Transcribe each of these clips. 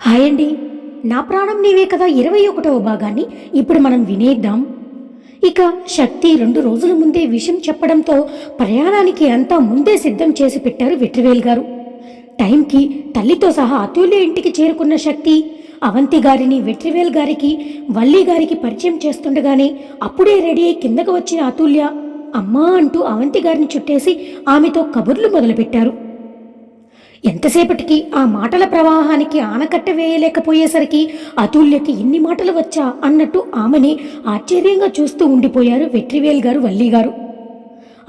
Hi అండి నా ప్రాణం నీవే కదా ఇరవై ఒకటవ భాగాన్ని ఇప్పుడు మనం వినేద్దాం. ఇక శక్తి రెండు రోజుల ముందే విషయం చెప్పడంతో ప్రయాణానికి అంతా ముందే సిద్ధం చేసి పెట్టారు వెట్రివేల్ గారు. టైంకి తల్లితో సహా అతుల్య ఇంటికి చేరుకున్న శక్తి అవంతి గారిని వెట్రివేల్ గారికి వల్లి గారికి పరిచయం చేస్తుండగానే అప్పుడే రెడీ అయి కిందకు వచ్చిన అతుల్య అమ్మా అంటూ అవంతి గారిని చుట్టేసి ఆమెతో కబుర్లు మొదలుపెట్టారు. ఎంతసేపటికి ఆ మాటల ప్రవాహానికి ఆనకట్ట వేయలేకపోయేసరికి అతుల్యకి ఇన్ని మాటలు వచ్చా అన్నట్టు ఆమెని ఆశ్చర్యంగా చూస్తూ ఉండిపోయారు వెట్రివేల్ గారు వల్లి గారు.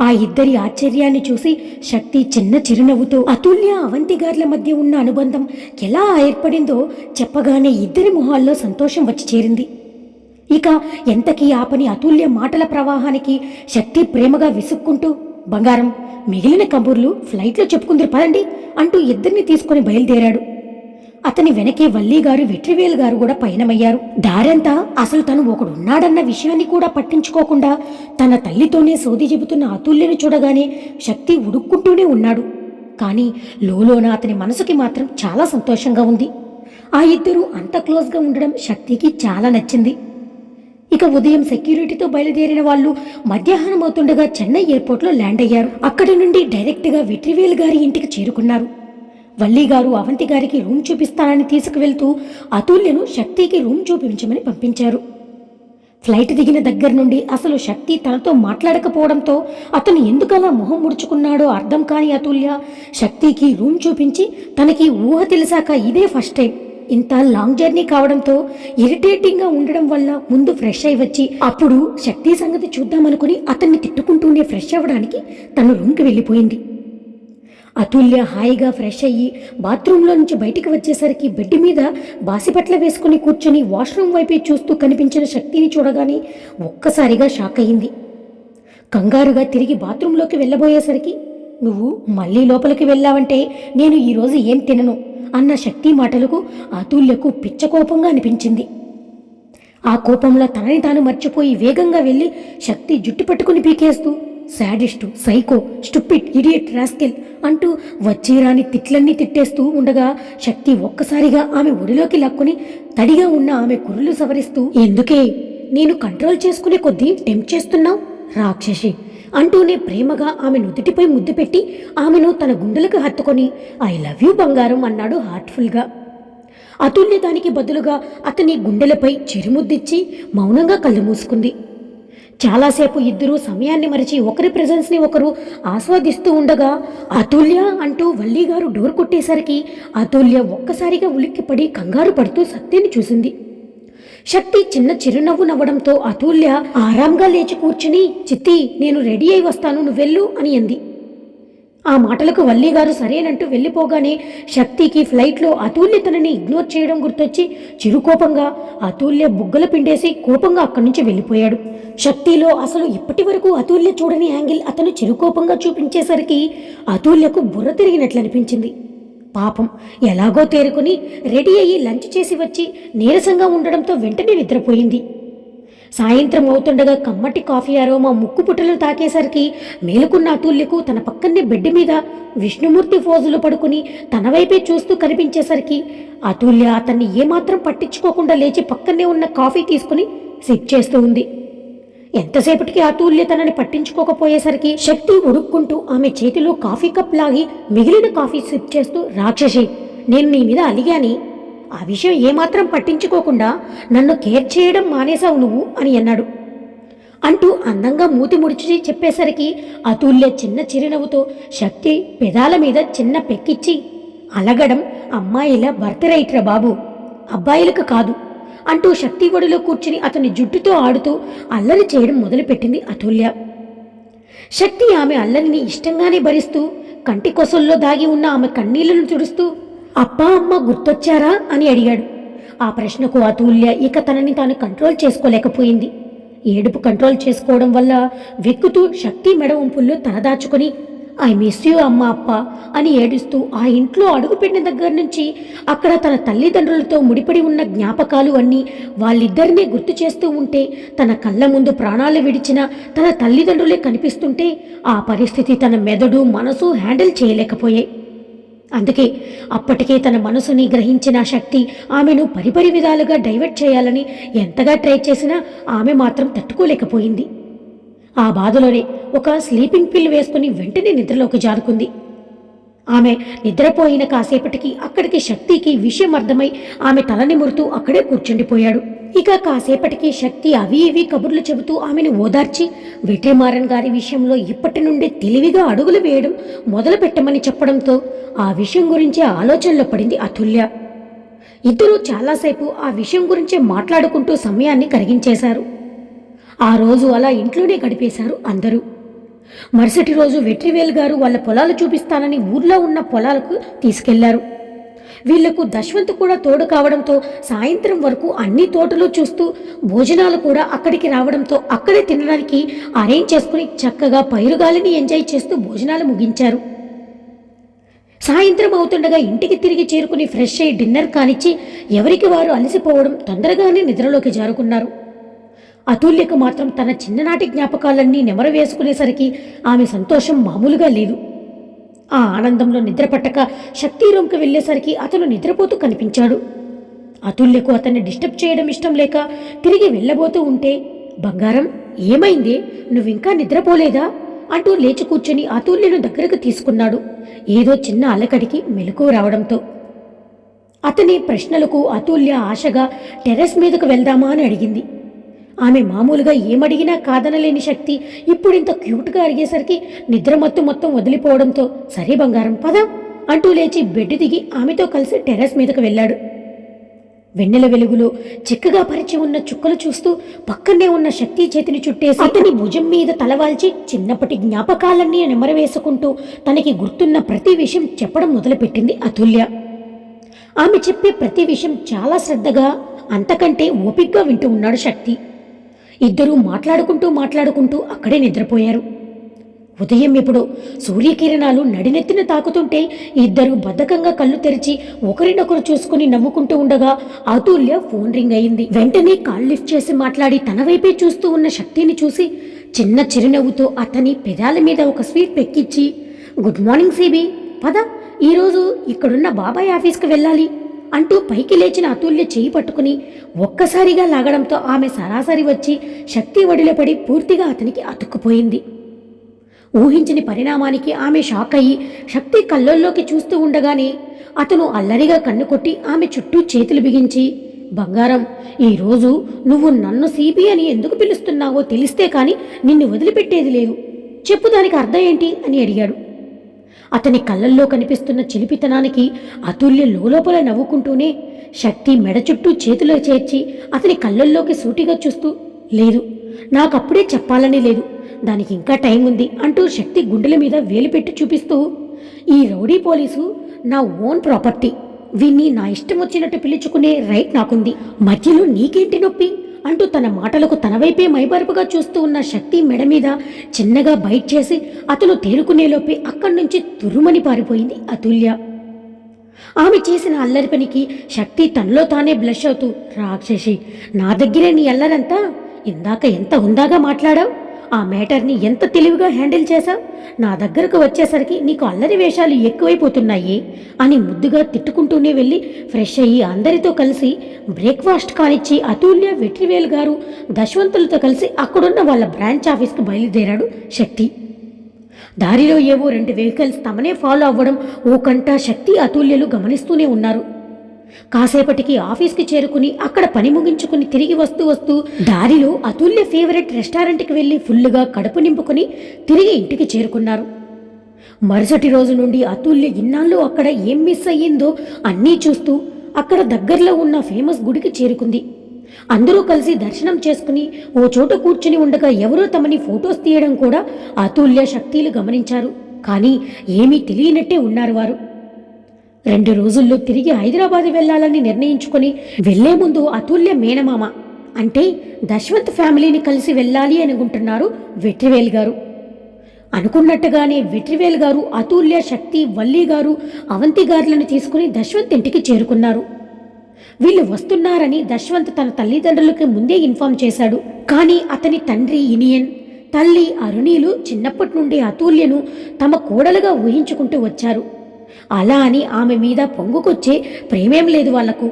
ఆ ఇద్దరి ఆశ్చర్యాన్ని చూసి శక్తి చిన్న చిరునవ్వుతో అతుల్య అవంతి గార్ల మధ్య ఉన్న అనుబంధం ఎలా ఏర్పడిందో చెప్పగానే ఇద్దరి మొహాల్లో సంతోషం వచ్చి చేరింది. ఇక ఎంతకీ ఆపని అతుల్య మాటల ప్రవాహానికి శక్తి ప్రేమగా విసుక్కుంటూ బంగారం మిగిలిన కబుర్లు ఫ్లైట్లో చెప్పుకుందరు పదండి. అంటూ ఇద్దరిని తీసుకుని బయలుదేరాడు. అతని వెనకే వల్లీగారు వెట్రివేలు వెట్రివేల్ గారు కూడా పయనమయ్యారు. దారంతా అసలు తను ఒకడున్నాడన్న విషయాన్ని కూడా పట్టించుకోకుండా తన తల్లితోనే సోది చెబుతున్న అతుల్యను చూడగానే శక్తి ఉడుక్కుంటూనే ఉన్నాడు. కానీ లోలోన అతని మనసుకి మాత్రం చాలా సంతోషంగా ఉంది. ఆ ఇద్దరూ అంత క్లోజ్గా ఉండడం శక్తికి చాలా నచ్చింది. ఇక ఉదయం సెక్యూరిటీతో బయలుదేరిన వాళ్ళు మధ్యాహ్నం అవుతుండగా చెన్నై ఎయిర్పోర్ట్లో ల్యాండ్ అయ్యారు. అక్కడి నుండి డైరెక్ట్గా వెట్రివేల్ గారి ఇంటికి చేరుకున్నారు. వల్లి గారు అవంతి గారికి రూమ్ చూపిస్తానని తీసుకువెళ్తూ అతుల్యను శక్తికి రూమ్ చూపించమని పంపించారు. ఫ్లైట్ దిగిన దగ్గర నుండి అసలు శక్తి తనతో మాట్లాడకపోవడంతో అతను ఎందుకలా మొహం ముడుచుకున్నాడో అర్థం కాని అతుల్య శక్తికి రూమ్ చూపించి తనకి ఊహ తెలిసాక ఇదే ఫస్ట్ టైం. ఇంత లాంగ్ జర్నీ కావడంతో ఇరిటేటింగ్గా ఉండడం వల్ల ముందు ఫ్రెష్ అయి వచ్చి అప్పుడు శక్తి సంగతి చూద్దామనుకుని అతన్ని తిట్టుకుంటూనే ఫ్రెష్ అవ్వడానికి తను రూమ్కి వెళ్ళిపోయింది. అతుల్య హాయిగా ఫ్రెష్ అయ్యి బాత్రూంలో నుంచి బయటికి వచ్చేసరికి బెడ్ మీద బాసిపట్ల వేసుకుని కూర్చొని వాష్రూమ్ వైపే చూస్తూ కనిపించిన శక్తిని చూడగానే ఒక్కసారిగా షాక్ అయింది కంగారుగా తిరిగి బాత్రూంలోకి వెళ్ళబోయేసరికి నువ్వు మళ్ళీ లోపలికి వెళ్ళావంటే నేను ఈరోజు ఏం తినను. అన్న శక్తి మాటలకు అతుల్యకు పిచ్చకోపంగా అనిపించింది. ఆ కోపంలో తనని తాను మర్చిపోయి వేగంగా వెళ్ళి శక్తి జుట్టు పట్టుకుని పీకేస్తూ sadist psycho stupid idiot rascal అంటూ వచ్చేరాని తిట్లన్నీ తిట్టేస్తూ ఉండగా శక్తి ఒక్కసారిగా ఆమె ఒడిలోకి లాక్కుని తడిగా ఉన్న ఆమె కుర్రలు సవరిస్తూ ఎందుకే? నేను కంట్రోల్ చేసుకునే కొద్దీ టెంప్ చేస్తున్నావు? రాక్షసి అంటూనే ప్రేమగా ఆమె నుదుటిపై ముద్దు పెట్టి ఆమెను తన గుండెలకు హత్తుకొని ఐ లవ్ యూ బంగారం అన్నాడు హార్ట్ఫుల్గా. అతుల్య దానికి బదులుగా అతని గుండెలపై చిరుముద్దిచ్చి మౌనంగా కళ్ళు మూసుకుంది. చాలాసేపు ఇద్దరూ సమయాన్ని మరిచి ఒకరి ప్రెజెన్స్ని ఒకరు ఆస్వాదిస్తూ ఉండగా అతుల్య అంటూ వల్లిగారు డోర్ కొట్టేసరికి అతుల్య ఒక్కసారిగా ఉలిక్కిపడి కంగారు పడుతూ సత్యని చూసింది. శక్తి చిన్న చిరునవ్వు నవ్వడంతో అతుల్య ఆరాంగా లేచి కూర్చుని చిత్తి నేను రెడీ అయి వస్తాను నువ్వు వెళ్ళు అని అంది. ఆ మాటలకు వల్లిగారు సరేనంటూ వెళ్ళిపోగానే శక్తికి ఫ్లైట్లో అతూల్య తనని ఇగ్నోర్ చేయడం గుర్తొచ్చి చిరుకోపంగా అతుల్య బుగ్గలు పిండేసి కోపంగా అక్కడి నుంచి వెళ్ళిపోయాడు. శక్తిలో అసలు ఇప్పటి వరకు అతుల్య చూడని యాంగిల్ అతను చిరుకోపంగా చూపించేసరికి అతూల్యకు బుర్ర తిరిగినట్లు అనిపించింది. పాపం ఎలాగో తేరుకుని రెడీ అయ్యి లంచ్ చేసి వచ్చి నీరసంగా ఉండడంతో వెంటనే నిద్రపోయింది. సాయంత్రం అవుతుండగా కమ్మటి కాఫీ అరోమా ముక్కు పుట్టలు తాకేసరికి మేలుకున్న అతుల్యకు తన పక్కనే బెడ్ మీద విష్ణుమూర్తి ఫోజులు పడుకుని తన వైపే చూస్తూ కనిపించేసరికి అతుల్య అతన్ని ఏమాత్రం పట్టించుకోకుండా లేచి పక్కనే ఉన్న కాఫీ తీసుకుని సిప్ చేస్తూ ఉంది. ఎంతసేపటికి అతుల్య తనని పట్టించుకోకపోయేసరికి శక్తి ఉడుక్కుంటూ ఆమె చేతిలో కాఫీ కప్ లాగి మిగిలిన కాఫీ సిప్ చేస్తూ రాక్షసి నేను నీ మీద అలిగాని. ఆ విషయం ఏమాత్రం పట్టించుకోకుండా నన్ను కేర్ చేయడం మానేశావు నువ్వు అని అన్నాడు. అంటూ అందంగా మూతి ముడిచి చెప్పేసరికి అతుల్య చిన్న చిరునవ్వుతో శక్తి పెదాల మీద చిన్న పెక్కిచ్చి అలగడం అమ్మాయిల బర్త్ రైట్ రా బాబు అబ్బాయిలకు కాదు. అంటూ శక్తి ఒడిలో కూర్చుని అతని జుట్టుతో ఆడుతూ అల్లరి చేయడం మొదలుపెట్టింది అతుల్య. శక్తి ఆమె అల్లరిని ఇష్టంగానే భరిస్తూ కంటి కొసల్లో దాగి ఉన్న ఆమె కన్నీళ్ళను తుడుస్తూ అప్పా అమ్మ గుర్తొచ్చారా? అని అడిగాడు. ఆ ప్రశ్నకు అతుల్య ఇక తనని తాను కంట్రోల్ చేసుకోలేకపోయింది. ఏడుపు కంట్రోల్ చేసుకోవడం వల్ల వెక్కుతూ శక్తి మెడ ఉంపుల్లో తలదాచుకొని ఐ మిస్ యూ అమ్మ అప్ప అని ఏడుస్తూ ఆ ఇంట్లో అడుగుపెట్టిన దగ్గర నుంచి అక్కడ తన తల్లిదండ్రులతో ముడిపడి ఉన్న జ్ఞాపకాలు అన్నీ వాళ్ళిద్దరినీ గుర్తు చేస్తూ ఉంటే తన కళ్ళ ముందు ప్రాణాలు విడిచిన తన తల్లిదండ్రులే కనిపిస్తుంటే ఆ పరిస్థితి తన మెదడు మనసు హ్యాండిల్ చేయలేకపోయాయి. అందుకే అప్పటికే తన మనసుని గ్రహించిన శక్తి ఆమెను పరిపరి విధాలుగా డైవర్ట్ చేయాలని ఎంతగా ట్రై చేసినా ఆమె మాత్రం తట్టుకోలేకపోయింది. ఆ బాధలోనే ఒక స్లీపింగ్ పిల్ వేసుకుని వెంటనే నిద్రలోకి జారుకుంది. ఆమె నిద్రపోయిన కాసేపటికి అక్కడికి శక్తికి విషయం అర్థమై ఆమె తల నిమురుతూ అక్కడే కూర్చుండిపోయాడు. ఇక కాసేపటికి శక్తి అవి ఇవి కబుర్లు చెబుతూ ఆమెను ఓదార్చి వెట్రిమారన్ గారి విషయంలో ఇప్పటి నుండి తెలివిగా అడుగులు వేయడం మొదలు పెట్టమని చెప్పడంతో ఆ విషయం గురించి ఆలోచనలో పడింది అతుల్య. ఇద్దరూ చాలాసేపు ఆ విషయం గురించే మాట్లాడుకుంటూ సమయాన్ని కరిగించేశారు. ఆ రోజు అలా ఇంట్లోనే గడిపేశారు అందరూ. మరుసటి రోజు వెట్రివేల్ గారు వాళ్ళ పొలాలు చూపిస్తానని ఊర్లో ఉన్న పొలాలకు తీసుకెళ్ళారు. వీళ్ళకు దశవంత్ కూడా తోడు కావడంతో సాయంత్రం వరకు అన్ని తోటలు చూస్తూ భోజనాలు కూడా అక్కడికి రావడంతో అక్కడే తినడానికి అరేంజ్ చేసుకుని చక్కగా పైరుగాలిని ఎంజాయ్ చేస్తూ భోజనాలు ముగించారు. సాయంత్రం అవుతుండగా ఇంటికి తిరిగి చేరుకుని ఫ్రెష్ అయ్యి డిన్నర్ కానిచ్చి ఎవరికి వారు అలసిపోవడం తొందరగానే నిద్రలోకి జారుకున్నారు. అతుల్యకు మాత్రం తన చిన్ననాటి జ్ఞాపకాలన్నీ నెమరవేసుకునేసరికి ఆమె సంతోషం మామూలుగా లేదు. ఆ ఆనందంలో నిద్రపట్టక శక్తి రూమ్కి వెళ్ళేసరికి అతను నిద్రపోతూ కనిపించాడు. అతుల్యకు అతన్ని డిస్టర్బ్ చేయడం ఇష్టం లేక తిరిగి వెళ్ళబోతూ ఉంటే బంగారం ఏమైంది? నువ్వింకా నిద్రపోలేదా? అంటూ లేచి కూర్చొని అతుల్యను దగ్గరకు తీసుకున్నాడు. ఏదో చిన్న అలకడికి మెలకు రావడంతో. అతని ప్రశ్నలకు అతుల్య ఆశగా టెర్రస్ మీదకు వెళ్దామా అని అడిగింది. ఆమె మామూలుగా ఏమడిగినా కాదనలేని శక్తి ఇప్పుడింత క్యూట్గా అడిగేసరికి నిద్రమత్తు మొత్తం వదిలిపోవడంతో సరే బంగారం పద అంటూ లేచి బెడ్ దిగి ఆమెతో కలిసి టెర్రస్ మీదకు వెళ్ళాడు. వెన్నెల వెలుగులో చిక్కగా పరిచి ఉన్న చుక్కలు చూస్తూ పక్కనే ఉన్న శక్తి చేతిని చుట్టేసి అతని భుజం మీద తలవాల్చి చిన్నప్పటి జ్ఞాపకాలన్నీ నెమరవేసుకుంటూ తనకి గుర్తున్న ప్రతి విషయం చెప్పడం మొదలుపెట్టింది అతుల్య. ఆమె చెప్పే ప్రతి విషయం చాలా శ్రద్ధగా అంతకంటే ఓపిగ్గా వింటూ ఉన్నాడు శక్తి. ఇద్దరూ మాట్లాడుకుంటూ మాట్లాడుకుంటూ అక్కడే నిద్రపోయారు. ఉదయం ఇప్పుడు సూర్యకిరణాలు నడినెత్తిన తాకుతుంటే ఇద్దరు బద్ధకంగా కళ్ళు తెరిచి ఒకరినొకరు చూసుకుని నవ్వుకుంటూ ఉండగా అతుల్య ఫోన్ రింగ్ అయింది. వెంటనే కాల్ లిఫ్ట్ చేసి మాట్లాడి తన వైపే చూస్తూ ఉన్న శక్తిని చూసి చిన్న చిరునవ్వుతో అతని పెదాల మీద ఒక స్వీట్ పెక్కిచ్చి గుడ్ మార్నింగ్ సీబీ. పద ఈరోజు ఇక్కడున్న బాబాయ్ ఆఫీస్కి వెళ్ళాలి. అంటూ పైకి లేచిన అతుల్య చేయి పట్టుకుని ఒక్కసారిగా లాగడంతో ఆమె సరాసరి వచ్చి శక్తి ఒడిలో పూర్తిగా అతనికి అతుక్కుపోయింది. ఊహించని పరిణామానికి ఆమె షాక్ అయ్యి శక్తి కళ్ళల్లోకి చూస్తూ ఉండగానే అతను అల్లరిగా కన్ను కొట్టి ఆమె చుట్టూ చేతులు బిగించి బంగారం ఈరోజు నువ్వు నన్ను సీపీ అని ఎందుకు పిలుస్తున్నావో తెలిస్తే కానీ నిన్ను వదిలిపెట్టేది లేదు. చెప్పు దానికి అర్థం ఏంటి? అని అడిగాడు. అతని కళ్ళల్లో కనిపిస్తున్న చిలిపితనానికి అతుల్య లోలోపల నవ్వుకుంటూనే శక్తి మెడ చుట్టూ చేతిలో చేర్చి అతని కళ్ళల్లోకి సూటిగా చూస్తూ లేదు నాకప్పుడే చెప్పాలని లేదు. దానికి ఇంకా టైం ఉంది అంటూ శక్తి గుండెల మీద వేలు పెట్టి చూపిస్తూ ఈ రౌడీ పోలీసు నా ఓన్ ప్రాపర్టీ. వీన్ని నా ఇష్టం వచ్చినట్టు పిలుచుకునే రైట్ నాకుంది. మధ్యలో నీకేంటి నొప్పి? అంటూ తన మాటలకు తన వైపే మైమరుపుగా చూస్తూ ఉన్న శక్తి మెడ మీద చిన్నగా బైట్ చేసి అతను తేరుకునేలోపే అక్కడి నుంచి తురుమని పారిపోయింది అతుల్య. ఆమె చేసిన అల్లరి పనికి శక్తి తనలో తానే బ్లష్ అవుతూ రాక్షసి నా దగ్గరే నీ అల్లరంతా? ఇందాక ఎంత హుందాగా మాట్లాడావు? ఆ మ్యాటర్ని ఎంత తెలివిగా హ్యాండిల్ చేశావు? నా దగ్గరకు వచ్చేసరికి నీకు అల్లరి వేషాలు ఎక్కువైపోతున్నాయి అని ముద్దుగా తిట్టుకుంటూనే వెళ్ళి ఫ్రెష్ అయ్యి అందరితో కలిసి బ్రేక్ఫాస్ట్ కానిచ్చి అతుల్య వెట్రివేల్ గారు దశవంతులతో కలిసి అక్కడున్న వాళ్ళ బ్రాంచ్ ఆఫీస్కి బయలుదేరాడు శక్తి. దారిలో ఏవో రెండు వెహికల్స్ తమనే ఫాలో అవ్వడం ఓ కంట శక్తి అతుల్యలు గమనిస్తూనే ఉన్నారు. కాసేపటికి ఆఫీస్కి చేరుకుని అక్కడ పని ముగించుకుని తిరిగి వస్తూ వస్తూ దారిలో అతుల్య ఫేవరెట్ రెస్టారెంట్కి వెళ్ళి ఫుల్లుగా కడుపు నింపుకుని తిరిగి ఇంటికి చేరుకున్నారు. మరుసటి రోజు నుండి అతుల్య ఇన్నాళ్ళు అక్కడ ఏం మిస్ అయ్యిందో అన్నీ చూస్తూ అక్కడ దగ్గరలో ఉన్న ఫేమస్ గుడికి చేరుకుంది. అందరూ కలిసి దర్శనం చేసుకుని ఓ చోట కూర్చుని ఉండగా ఎవరో తమని ఫొటోస్ తీయడం కూడా అతుల్య శక్తిలు గమనించారు. కానీ ఏమీ తెలియనట్టే ఉన్నారు వారు. రెండు రోజుల్లో తిరిగి హైదరాబాద్ వెళ్ళాలని నిర్ణయించుకుని వెళ్ళే ముందు అతుల్య మేనమామ అంటే దశవంత్ ఫ్యామిలీని కలిసి వెళ్ళాలి అనుకుంటున్నారు వెట్రివేల్ గారు. అనుకున్నట్టుగానే వెట్రివేల్ గారు అతుల్య శక్తి వల్లి గారు అవంతి గారులను తీసుకుని దశవంత్ ఇంటికి చేరుకున్నారు. వీళ్ళు వస్తున్నారని దశవంత్ తన తల్లిదండ్రులకి ముందే ఇన్ఫార్మ్ చేశాడు. కానీ అతని తండ్రి ఇనియన్ తల్లి అరుణీలు చిన్నప్పటి నుండి అతుల్యను తమ కోడలుగా ఊహించుకుంటూ వచ్చారు. అలా అని ఆమె మీద పొంగుకొచ్చే ప్రేమేం లేదు వాళ్ళకు.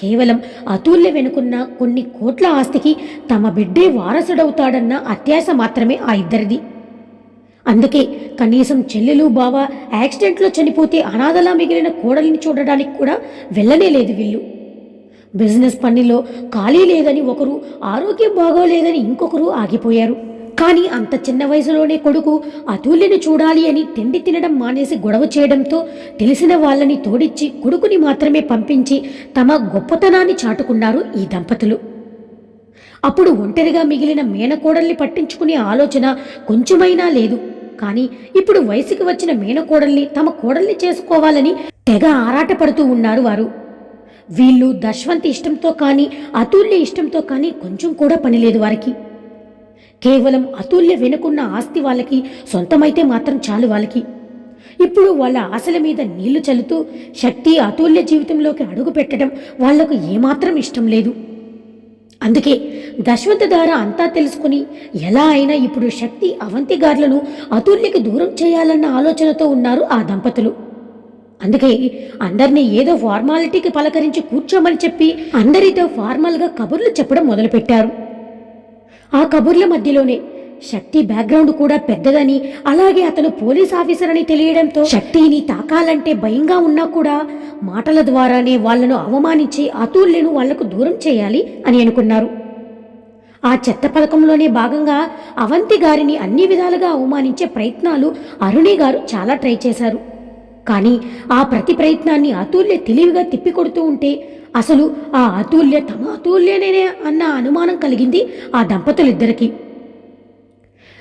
కేవలం అతుల్య వెనుకున్న కొన్ని కోట్ల ఆస్తికి తమ బిడ్డే వారసుడవుతాడన్న అత్యాశ మాత్రమే ఆ ఇద్దరిది. అందుకే కనీసం చెల్లెలు బావ యాక్సిడెంట్లో చనిపోతే అనాథలా మిగిలిన కోడలిని చూడడానికి కూడా వెళ్ళనే లేదు వీళ్ళు. బిజినెస్ పనిలో ఖాళీ లేదని ఒకరు ఆరోగ్యం బాగోలేదని ఇంకొకరు ఆగిపోయారు. కానీ అంత చిన్న వయసులోనే కొడుకు అతుల్యను చూడాలి అని తిండి తినడం మానేసి గొడవ చేయడంతో తెలిసిన వాళ్ళని తోడిచ్చి కొడుకుని మాత్రమే పంపించి తమ గొప్పతనాన్ని చాటుకున్నారు ఈ దంపతులు. అప్పుడు ఒంటరిగా మిగిలిన మేనకోడల్ని పట్టించుకునే ఆలోచన కొంచెమైనా లేదు. కానీ ఇప్పుడు వయసుకి వచ్చిన మేనకోడల్ని తమ కోడల్ని చేసుకోవాలని తెగ ఆరాటపడుతూ ఉన్నారు వారు. వీళ్ళు దశ్వంత్ ఇష్టంతో కానీ అతుల్య ఇష్టంతో కానీ కొంచెం కూడా పని లేదు వారికి. కేవలం అతుల్య వెనుకున్న ఆస్తి వాళ్ళకి సొంతమైతే మాత్రం చాలు వాళ్ళకి. ఇప్పుడు వాళ్ళ ఆశల మీద నీళ్ళు చల్లుతూ శక్తి అతుల్య జీవితంలోకి అడుగు పెట్టడం వాళ్ళకు ఏమాత్రం ఇష్టం లేదు. అందుకే దశవంత ద్వారా అంతా తెలుసుకుని ఎలా అయినా ఇప్పుడు శక్తి అవంతి గారులను అతుల్యకి దూరం చేయాలన్న ఆలోచనతో ఉన్నారు ఆ దంపతులు. అందుకే అందరినీ ఏదో ఫార్మాలిటీకి పలకరించి కూర్చోమని చెప్పి అందరితో ఫార్మల్గా కబుర్లు చెప్పడం మొదలుపెట్టారు. ఆ కబుర్ల మధ్యలోనే శక్తి బ్యాక్గ్రౌండ్ కూడా పెద్దదని అలాగే అతను పోలీస్ ఆఫీసర్ అని తెలియడంతో శక్తిని తాకాలంటే భయంగా ఉన్నా కూడా మాటల ద్వారానే వాళ్ళను అవమానించి అతుల్యను వాళ్ళకు దూరం చేయాలి అని అనుకున్నారు. ఆ చెత్త పథకంలోనే భాగంగా అవంతి గారిని అన్ని విధాలుగా అవమానించే ప్రయత్నాలు అరుణి గారు చాలా ట్రై చేశారు. కానీ ఆ ప్రతి ప్రయత్నాన్ని అతుల్య తెలివిగా తిప్పికొడుతూ ఉంటే అసలు ఆ అతుల్య తమ అతుల్యనే అన్న అనుమానం కలిగింది ఆ దంపతులిద్దరికీ.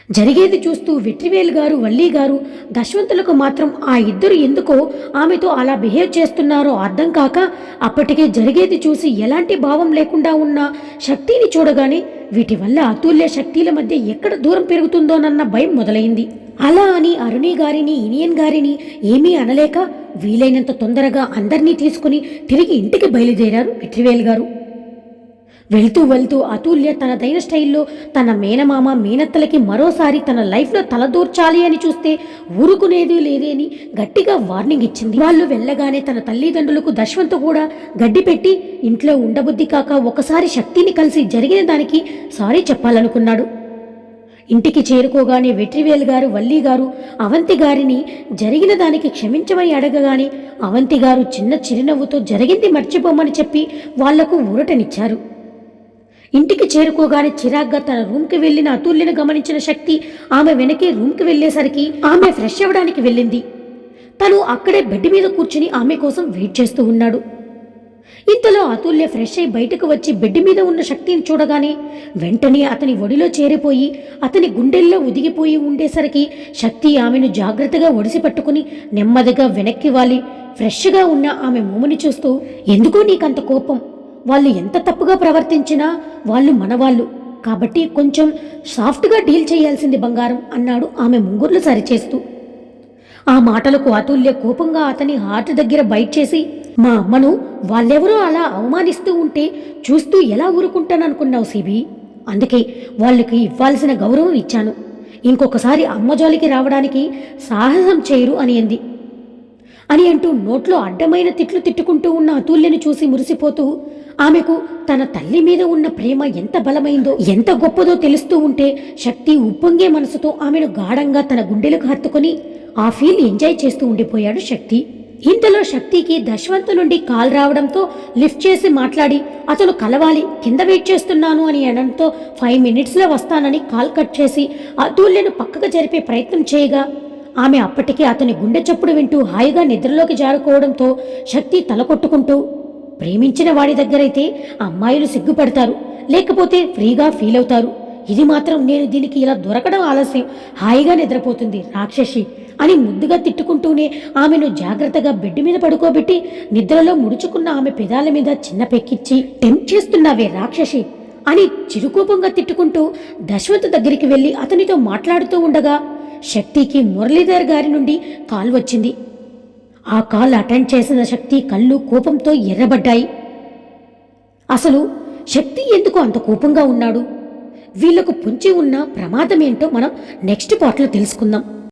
జరిగేది చూస్తూ వెట్రివేలు గారు వల్లి గారు దశవంతులకు మాత్రం ఆ ఇద్దరు ఎందుకో ఆమెతో అలా బిహేవ్ చేస్తున్నారో అర్థం కాక అప్పటికే జరిగేది చూసి ఎలాంటి భావం లేకుండా ఉన్న శక్తిని చూడగానే వీటి వల్ల అతుల్య శక్తిల మధ్య ఎక్కడ దూరం పెరుగుతుందోనన్న భయం మొదలైంది. అలా అని అరుణి గారిని ఇనియన్ గారిని ఏమీ అనలేక వీలైనంత తొందరగా అందరినీ తీసుకుని తిరిగి ఇంటికి బయలుదేరారు ఎట్రివేల్ గారు. వెళ్తూ వెళ్తూ అతుల్య తనదైన స్టైల్లో తన మేనమామ మేనత్తలకి మరోసారి తన లైఫ్లో తలదూర్చాలి అని చూస్తే ఊరుకునేది లేదే అని గట్టిగా వార్నింగ్ ఇచ్చింది. వాళ్ళు వెళ్ళగానే తన తల్లిదండ్రులకు దశ్వంత్ కూడా గడ్డి పెట్టి ఇంట్లో ఉండబుద్ధి కాక ఒకసారి శక్తిని కలిసి జరిగిన దానికి సారీ చెప్పాలనుకున్నాడు. ఇంటికి చేరుకోగానే వెట్రివేల్ గారు వల్లి గారు అవంతి గారిని జరిగిన దానికి క్షమించమని అడగగానే అవంతి గారు చిన్న చిరునవ్వుతో జరిగింది మర్చిపోమని చెప్పి వాళ్ళకు ఊరటనిచ్చారు. ఇంటికి చేరుకోగానే చిరాగ్గా తన రూమ్కి వెళ్ళిన అతుల్యను గమనించిన శక్తి ఆమె వెనకే రూమ్కి వెళ్ళేసరికి ఆమె ఫ్రెష్ అవ్వడానికి వెళ్ళింది. తను అక్కడే బెడ్ మీద కూర్చుని ఆమె కోసం వెయిట్ చేస్తూ ఉన్నాడు. ఇంతలో అతుల్య ఫ్రెష్ అయి బయటకు వచ్చి బెడ్ మీద ఉన్న శక్తిని చూడగానే వెంటనే అతని ఒడిలో చేరిపోయి అతని గుండెల్లో ఉదిగిపోయి ఉండేసరికి శక్తి ఆమెను జాగ్రత్తగా ఒడిసి పట్టుకుని నెమ్మదిగా వెనక్కి వాలి. ఫ్రెష్గా ఉన్న ఆమె మొమ్మని చూస్తూ ఎందుకో నీకంత కోపం? వాళ్ళు ఎంత తప్పుగా ప్రవర్తించినా వాళ్ళు మనవాళ్ళు. కాబట్టి కొంచెం సాఫ్ట్గా డీల్ చేయాల్సింది బంగారం అన్నాడు ఆమె ముంగుర్లు సరిచేస్తూ. ఆ మాటలకు అతుల్య కోపంగా అతని హార్ట్ దగ్గర బైట్ చేసి మా అమ్మను వాళ్ళెవరో అలా అవమానిస్తూ ఉంటే చూస్తూ ఎలా ఊరుకుంటాననుకున్నావు సిబి? అందుకే వాళ్ళకి ఇవ్వాల్సిన గౌరవం ఇచ్చాను. ఇంకొకసారి అమ్మ జోలికి రావడానికి సాహసం చేయరు అని అంది. అని అంటూ నోట్లో అడ్డమైన తిట్లు తిట్టుకుంటూ ఉన్న అతుల్యను చూసి మురిసిపోతూ ఆమెకు తన తల్లి మీద ఉన్న ప్రేమ ఎంత బలమైందో ఎంత గొప్పదో తెలుస్తూ ఉంటే శక్తి ఉప్పొంగే మనసుతో ఆమెను గాఢంగా తన గుండెలకు హత్తుకొని ఆ ఫీల్ ఎంజాయ్ చేస్తూ ఉండిపోయాడు శక్తి. ఇంతలో శక్తికి దశవంతు నుండి కాల్ రావడంతో లిఫ్ట్ చేసి మాట్లాడి అతను కలవాలి కింద వెయిట్ చేస్తున్నాను అని అనడంతో ఫైవ్ మినిట్స్లో వస్తానని కాల్ కట్ చేసి అతుల్యను పక్కకు జరిపే ప్రయత్నం చేయగా ఆమె అప్పటికే అతని గుండె చప్పుడు వింటూ హాయిగా నిద్రలోకి జారుకోవడంతో శక్తి తల కొట్టుకుంటూ ప్రేమించిన వాడి దగ్గరైతే అమ్మాయిలు సిగ్గుపడతారు లేకపోతే ఫ్రీగా ఫీల్ అవుతారు ఇది మాత్రం నేను దీనికి ఇలా దొరకడం ఆలస్యం. హాయిగా నిద్రపోతుంది రాక్షసి. అని ముద్దుగా తిట్టుకుంటూనే ఆమెను జాగ్రత్తగా బెడ్ మీద పడుకోబెట్టి నిద్రలో ముడుచుకున్న ఆమె పెదాల మీద చిన్న పెక్కిచ్చి టెంప్ చేస్తున్నావే రాక్షసి? అని చిరుకోపంగా తిట్టుకుంటూ దశవంత్ దగ్గరికి వెళ్ళి అతనితో మాట్లాడుతూ ఉండగా శక్తికి మురళీధర్ గారి నుండి కాల్ వచ్చింది. ఆ కాల్ అటెండ్ చేసిన శక్తి కళ్ళు కోపంతో ఎర్రబడ్డాయి. అసలు శక్తి ఎందుకు అంత కోపంగా ఉన్నాడు? వీళ్ళకు పుంచి ఉన్న ప్రమాదమేంటో మనం నెక్స్ట్ పాటలో తెలుసుకుందాం.